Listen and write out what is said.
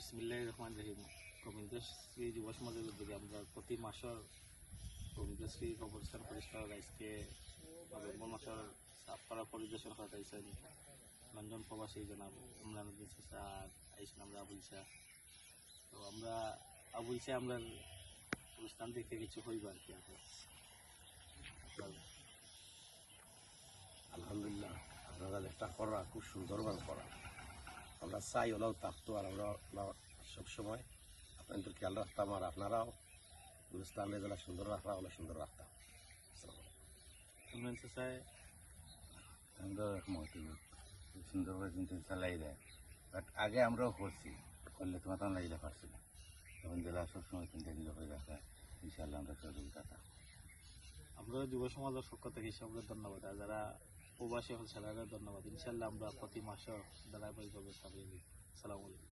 বিসমিল্লাহ রহমান রহিম গোবিন্দশ্রী যুব সমাজের উদ্যোগে আমরা প্রতি মাসের গোবিন্দশ্রী কবরস্থান পরিষ্কার আজকে নভেম্বর মাসের সাফ করা পরিদর্শন করা আইসেন লন্ডন প্রবাসী জনাব ইমরানুদ্দিন চাষা আর আইসেন আমরা আবুল শাহ। তো আমরা আবুল শাহ আমরা অনুষ্ঠান দেখে কিছু হইব আর কি আলহামদুলিল্লাহ, আপনারা যেটা করা, খুব সুন্দরভাবে করা। আমরা চাই ওরাও থাকতো আর আমরা ওরা সবসময় আপনাদের খেয়াল রাখতাম আর আপনারাও গুলিস্তানে যেটা সুন্দর রাখা ওরা সুন্দর রাখতাম। আমরা একমত খুব সুন্দরভাবে কিন্তু চালাই দেয়। বাট আগে আমরাও করছি করলে তোমার তখন লাগিয়ে পারছি না তখন জেলা সবসময় কিন্তু নিরাপদ রাখা ইনশাল্লাহ আমরা সহযোগিতা আমরা যুব সমাজের পক্ষ থেকে সবকে ধন্যবাদ। যারা প্রবাসী হল সেলারের ধন্যবাদ। ইনশাল্লাহ আমরা প্রতি মাসে ধারাবাহিকভাবে চালিয়ে দিই সালামালাইকুম